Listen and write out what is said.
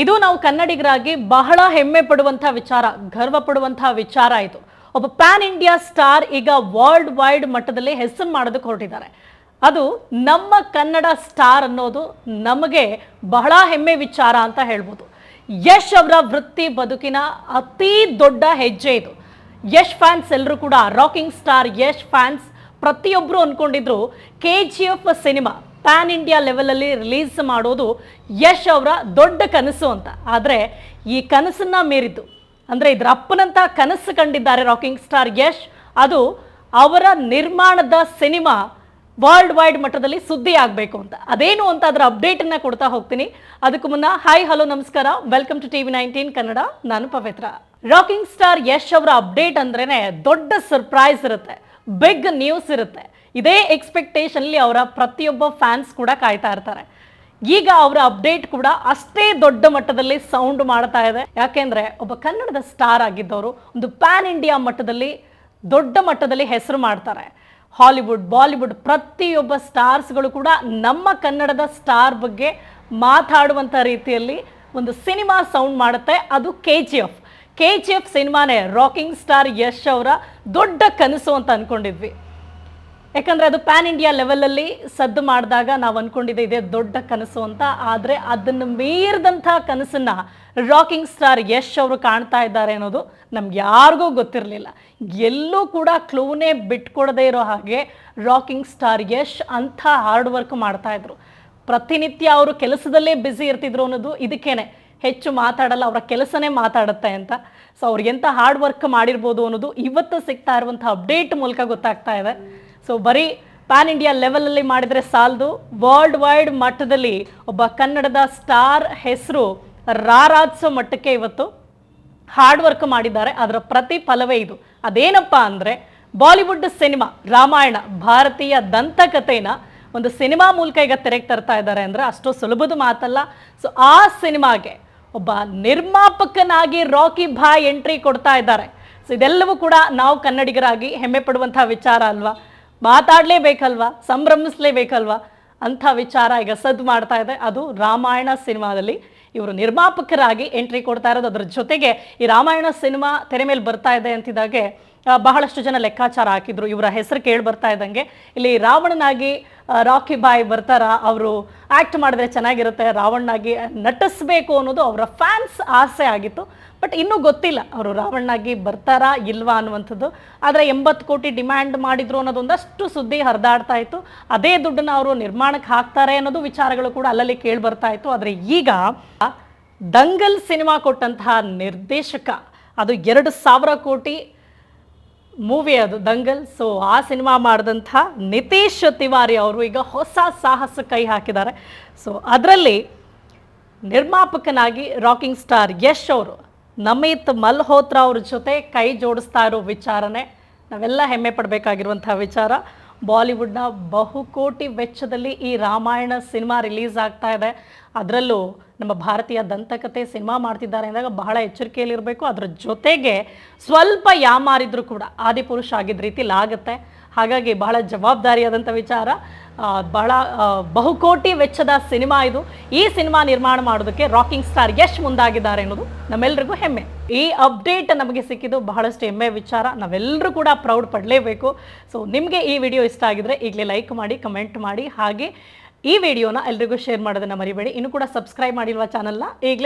ಇದು ನಾವು ಕನ್ನಡಿಗರಾಗಿ ಬಹಳ ಹೆಮ್ಮೆ ಪಡುವಂತಹ ವಿಚಾರ, ಗರ್ವ ಪಡುವಂತಹ ವಿಚಾರ ಇದು. ಒಬ್ಬ ಪ್ಯಾನ್ ಇಂಡಿಯಾ ಸ್ಟಾರ್ ಈಗ ವರ್ಲ್ಡ್ ವೈಡ್ ಮಟ್ಟದಲ್ಲಿ ಹೆಸರು ಮಾಡೋದಕ್ಕೆ ಹೊರಟಿದ್ದಾರೆ. ಅದು ನಮ್ಮ ಕನ್ನಡ ಸ್ಟಾರ್ ಅನ್ನೋದು ನಮಗೆ ಬಹಳ ಹೆಮ್ಮೆ ವಿಚಾರ ಅಂತ ಹೇಳ್ಬೋದು. ಯಶ್ ಅವರ ವೃತ್ತಿ ಬದುಕಿನ ಅತಿ ದೊಡ್ಡ ಹೆಜ್ಜೆ ಇದು. ಯಶ್ ಫ್ಯಾನ್ಸ್ ಎಲ್ಲರೂ ಕೂಡ ರಾಕಿಂಗ್ ಸ್ಟಾರ್ ಯಶ್ ಫ್ಯಾನ್ಸ್ ಪ್ರತಿಯೊಬ್ಬರು ಅಂದ್ಕೊಂಡಿದ್ರು K G F cinema pan India ಲೆವೆಲಲ್ಲಿ ರಿಲೀಸ್ ಮಾಡೋದು ಯಶ್ ಅವರ ದೊಡ್ಡ ಕನಸು ಅಂತ. ಆದರೆ ಈ ಕನಸನ್ನು ಮೀರಿದ್ದು, ಅಂದರೆ ಇದರ ಅಪ್ಪನಂತ ಕನಸು ಕಂಡಿದ್ದಾರೆ ರಾಕಿಂಗ್ ಸ್ಟಾರ್ ಯಶ್, ಅದು ಅವರ ನಿರ್ಮಾಣದ ಸಿನಿಮಾ ವರ್ಲ್ಡ್ ವೈಡ್ ಮಟ್ಟದಲ್ಲಿ ಸುದ್ದಿ ಆಗಬೇಕು ಅಂತ. ಅದೇನು ಅಂತ ಅದರ ಅಪ್ಡೇಟನ್ನು ಕೊಡ್ತಾ ಹೋಗ್ತೀನಿ. ಅದಕ್ಕೂ ಮುನ್ನ, ಹಾಯ್, ಹಲೋ, ನಮಸ್ಕಾರ. Welcome to TV nineteen Kannada. ನಾನು ಪವಿತ್ರ. ರಾಕಿಂಗ್ ಸ್ಟಾರ್ ಯಶ್ ಅವರ ಅಪ್ಡೇಟ್ ಅಂದ್ರೇನೆ ದೊಡ್ಡ ಸರ್ಪ್ರೈಸ್ ಇರುತ್ತೆ. ಬಿಗ್ ನ್ಯೂಸ್ ಇರುತ್ತೆ. ಇದೇ ಎಕ್ಸ್ಪೆಕ್ಟೇಷನ್ಲಿ ಅವರ ಪ್ರತಿಯೊಬ್ಬ ಫ್ಯಾನ್ಸ್ ಕೂಡ ಕಾಯ್ತಾ ಇರ್ತಾರೆ. ಈಗ ಅವರ ಅಪ್ಡೇಟ್ ಕೂಡ ಅಷ್ಟೇ ದೊಡ್ಡ ಮಟ್ಟದಲ್ಲಿ ಸೌಂಡ್ ಮಾಡ್ತಾ ಇದೆ. ಯಾಕೆಂದ್ರೆ ಒಬ್ಬ ಕನ್ನಡದ ಸ್ಟಾರ್ ಆಗಿದ್ದವರು ಒಂದು ಪ್ಯಾನ್ ಇಂಡಿಯಾ ಮಟ್ಟದಲ್ಲಿ ದೊಡ್ಡ ಮಟ್ಟದಲ್ಲಿ ಹೆಸರು ಮಾಡ್ತಾರೆ. ಹಾಲಿವುಡ್ ಬಾಲಿವುಡ್ ಪ್ರತಿಯೊಬ್ಬ ಸ್ಟಾರ್ಸ್ಗಳು ಕೂಡ ನಮ್ಮ ಕನ್ನಡದ ಸ್ಟಾರ್ ಬಗ್ಗೆ ಮಾತಾಡುವಂಥ ರೀತಿಯಲ್ಲಿ ಒಂದು ಸಿನಿಮಾ ಸೌಂಡ್ ಮಾಡುತ್ತೆ. ಅದು K G F K G F ಸಿನಿಮಾನೇ rocking star Yash ಅವರ ದೊಡ್ಡ ಕನಸು ಅಂತ ಅನ್ಕೊಂಡಿದ್ವಿ. ಯಾಕಂದ್ರೆ ಅದು ಪ್ಯಾನ್ ಇಂಡಿಯಾ ಲೆವೆಲಲ್ಲಿ ಸದ್ದು ಮಾಡಿದಾಗ ನಾವು ಅನ್ಕೊಂಡಿದ್ದೆ ಇದೇ ದೊಡ್ಡ ಕನಸು ಅಂತ. ಆದರೆ ಅದನ್ನು ಮೀರಿದಂಥ ಕನಸನ್ನ ರಾಕಿಂಗ್ ಸ್ಟಾರ್ ಯಶ್ ಅವರು ಕಾಣ್ತಾ ಇದ್ದಾರೆ ಅನ್ನೋದು ನಮ್ಗೆ ಯಾರಿಗೂ ಗೊತ್ತಿರಲಿಲ್ಲ. ಎಲ್ಲೂ ಕೂಡ ಕ್ಲೂನೇ ಬಿಟ್ಕೊಡದೇ ಇರೋ ಹಾಗೆ ರಾಕಿಂಗ್ ಸ್ಟಾರ್ ಯಶ್ ಅಂಥ ಹಾರ್ಡ್ ವರ್ಕ್ ಮಾಡ್ತಾ ಇದ್ರು. ಪ್ರತಿನಿತ್ಯ ಅವರು ಕೆಲಸದಲ್ಲೇ ಬ್ಯುಸಿ ಇರ್ತಿದ್ರು ಅನ್ನೋದು ಇದಕ್ಕೇನೆ. ಹೆಚ್ಚು ಮಾತಾಡಲ್ಲ, ಅವರ ಕೆಲಸನೇ ಮಾತಾಡುತ್ತೆ ಅಂತ. ಸೊ ಅವ್ರಿಗೆ ಎಂಥ ಹಾರ್ಡ್ ವರ್ಕ್ ಮಾಡಿರ್ಬೋದು ಅನ್ನೋದು ಇವತ್ತು ಸಿಗ್ತಾ ಇರುವಂಥ ಅಪ್ಡೇಟ್ ಮೂಲಕ ಗೊತ್ತಾಗ್ತಾ ಇದೆ. ಸೊ ಬರೀ ಪ್ಯಾನ್ ಇಂಡಿಯಾ ಲೆವೆಲಲ್ಲಿ ಮಾಡಿದರೆ ಸಾಲದು. ವರ್ಲ್ಡ್ ವೈಡ್ ಮಟ್ಟದಲ್ಲಿ ಒಬ್ಬ ಕನ್ನಡದ ಸ್ಟಾರ್ ಹೆಸರು ರಾರಾಜಿಸೋ ಮಟ್ಟಕ್ಕೆ ಇವತ್ತು ಹಾರ್ಡ್ ವರ್ಕ್ ಮಾಡಿದ್ದಾರೆ. ಅದರ ಪ್ರತಿಫಲವೇ ಇದು. ಅದೇನಪ್ಪ ಅಂದರೆ ಬಾಲಿವುಡ್ ಸಿನಿಮಾ ರಾಮಾಯಣ, ಭಾರತೀಯ ದಂತಕಥೆನ ಒಂದು ಸಿನಿಮಾ ಮೂಲಕ ಈಗ ತೆರೆಗೆ ತರ್ತಾ ಇದ್ದಾರೆ ಅಂದರೆ ಅಷ್ಟು ಸುಲಭದ ಮಾತಲ್ಲ. ಸೊ ಆ ಸಿನಿಮಾಗೆ ಒಬ್ಬ ನಿರ್ಮಾಪಕನಾಗಿ ರಾಕಿ ಭಾಯ್ ಎಂಟ್ರಿ ಕೊಡ್ತಾ ಇದ್ದಾರೆ. ಸೊ ಇದೆಲ್ಲವೂ ಕೂಡ ನಾವು ಕನ್ನಡಿಗರಾಗಿ ಹೆಮ್ಮೆ ಪಡುವಂಥ ವಿಚಾರ ಅಲ್ವಾ? ಮಾತಾಡಲೇಬೇಕಲ್ವಾ? ಸಂಭ್ರಮಿಸ್ಲೇಬೇಕಲ್ವಾ? ಅಂಥ ವಿಚಾರ ಈಗ ಸದ್ದು ಮಾಡ್ತಾ ಇದೆ. ಅದು ರಾಮಾಯಣ ಸಿನಿಮಾದಲ್ಲಿ ಇವರು ನಿರ್ಮಾಪಕರಾಗಿ ಎಂಟ್ರಿ ಕೊಡ್ತಾ ಇರೋದು. ಅದರ ಜೊತೆಗೆ ಈ ರಾಮಾಯಣ ಸಿನಿಮಾ ತೆರೆ ಮೇಲೆ ಬರ್ತಾ ಇದೆ ಅಂತಿದ್ದಾಗೆ ಬಹಳಷ್ಟು ಜನ ಲೆಕ್ಕಾಚಾರ ಹಾಕಿದ್ರು. ಇವರ ಹೆಸರು ಕೇಳಿ ಬರ್ತಾ ಇದ್ದಂಗೆ. ಇಲ್ಲಿ ರಾವಣನಾಗಿ ರಾಕಿ ಬಾಯ್ ಬರ್ತಾರ. ಅವರು ಆಕ್ಟ್ ಮಾಡಿದ್ರೆ ಚೆನ್ನಾಗಿರುತ್ತೆ. ರಾವಣನಾಗಿ ನಟಿಸ್ಬೇಕು ಅನ್ನೋದು ಅವರ ಫ್ಯಾನ್ಸ್ ಆಸೆ ಆಗಿತ್ತು. ಬಟ್ ಇನ್ನೂ ಗೊತ್ತಿಲ್ಲ ಅವರು ರಾವಣನಾಗಿ ಬರ್ತಾರಾ ಇಲ್ವಾ ಅನ್ನುವಂಥದ್ದು. ಆದರೆ ಎಂಬತ್ತು ಕೋಟಿ ಡಿಮ್ಯಾಂಡ್ ಮಾಡಿದ್ರು ಅನ್ನೋದೊಂದಷ್ಟು ಸುದ್ದಿ ಹರಿದಾಡ್ತಾ ಇತ್ತು. ಅದೇ ದುಡ್ಡನ್ನ ಅವರು ನಿರ್ಮಾಣಕ್ಕೆ ಹಾಕ್ತಾರೆ ಅನ್ನೋದು ವಿಚಾರಗಳು ಕೂಡ ಅಲ್ಲಲ್ಲಿ ಕೇಳಿ ಬರ್ತಾ ಇತ್ತು. ಆದರೆ ಈಗ ದಂಗಲ್ ಸಿನಿಮಾ ಕೊಟ್ಟಂತಹ ನಿರ್ದೇಶಕ, ಅದು ಎರಡು ಸಾವಿರ ಕೋಟಿ ಮೂವಿ ಅದು, ದಂಗಲ್. ಸೊ ಆ ಸಿನಿಮಾ ಮಾಡಿದಂಥ ನಿತೀಶ್ ತಿವಾರಿ ಅವರು ಈಗ ಹೊಸ ಸಾಹಸ ಕೈ ಹಾಕಿದ್ದಾರೆ. ಸೊ ಅದರಲ್ಲಿ ನಿರ್ಮಾಪಕನಾಗಿ ರಾಕಿಂಗ್ ಸ್ಟಾರ್ ಯಶ್ ಅವರು, ನಮಿತ್ ಮಲ್ಹೋತ್ರಾ ಅವ್ರ ಜೊತೆ ಕೈ ಜೋಡಿಸ್ತಾ ಇರೋ ವಿಚಾರನೇ ನಾವೆಲ್ಲ ಹೆಮ್ಮೆ ಪಡಬೇಕಾಗಿರುವಂಥ ವಿಚಾರ. ಬಾಲಿವುಡ್ನ ಬಹುಕೋಟಿ ವೆಚ್ಚದಲ್ಲಿ ಈ ರಾಮಾಯಣ ಸಿನಿಮಾ ರಿಲೀಸ್ ಆಗ್ತಾ ಇದೆ. ಅದರಲ್ಲೂ ನಮ್ಮ ಭಾರತೀಯ ದಂತಕತೆ ಸಿನಿಮಾ ಮಾಡ್ತಿದ್ದಾರೆ ಅಂದಾಗ ಬಹಳ ಎಚ್ಚರಿಕೆಯಲ್ಲಿರಬೇಕು. ಅದರ ಜೊತೆಗೆ ಸ್ವಲ್ಪ ಯಾಮಾರಿದ್ರು ಕೂಡ ಆದಿಪುರುಷ ಆಗಿದ್ದ ರೀತಿಲಾಗುತ್ತೆ ಹಾಗಾಗಿ ಬಹಳ ಜವಾಬ್ದಾರಿಯಾದಂಥ ವಿಚಾರ. ಬಹಳ ಬಹುಕೋಟಿ ವೆಚ್ಚದ ಸಿನಿಮಾ ಇದು. ಈ ಸಿನಿಮಾ ನಿರ್ಮಾಣ ಮಾಡೋದಕ್ಕೆ ರಾಕಿಂಗ್ ಸ್ಟಾರ್ ಯಶ್ ಮುಂದಾಗಿದ್ದಾರೆ ಅನ್ನೋದು ನಮ್ಮೆಲ್ರಿಗೂ ಹೆಮ್ಮೆ. ಈ ಅಪ್ಡೇಟ್ ನಮಗೆ ಸಿಕ್ಕಿದ್ದು ಬಹಳಷ್ಟು ಹೆಮ್ಮೆ ವಿಚಾರ. ನಾವೆಲ್ಲರೂ ಕೂಡ ಪ್ರೌಡ್ ಪಡಲೇಬೇಕು. ಸೊ ನಿಮಗೆ ಈ ವಿಡಿಯೋ ಇಷ್ಟ ಆಗಿದ್ರೆ ಈಗಲೇ ಲೈಕ್ ಮಾಡಿ ಕಮೆಂಟ್ ಮಾಡಿ. ಹಾಗೆ ಈ ವಿಡಿಯೋನ ಎಲ್ರಿಗೂ ಶೇರ್ ಮಾಡೋದನ್ನು ಮರಿಬೇಡಿ. ಇನ್ನು ಕೂಡ ಸಬ್ಸ್ಕ್ರೈಬ್ ಮಾಡಿರುವ ಚಾನಲ್ನ ಈಗಲೇ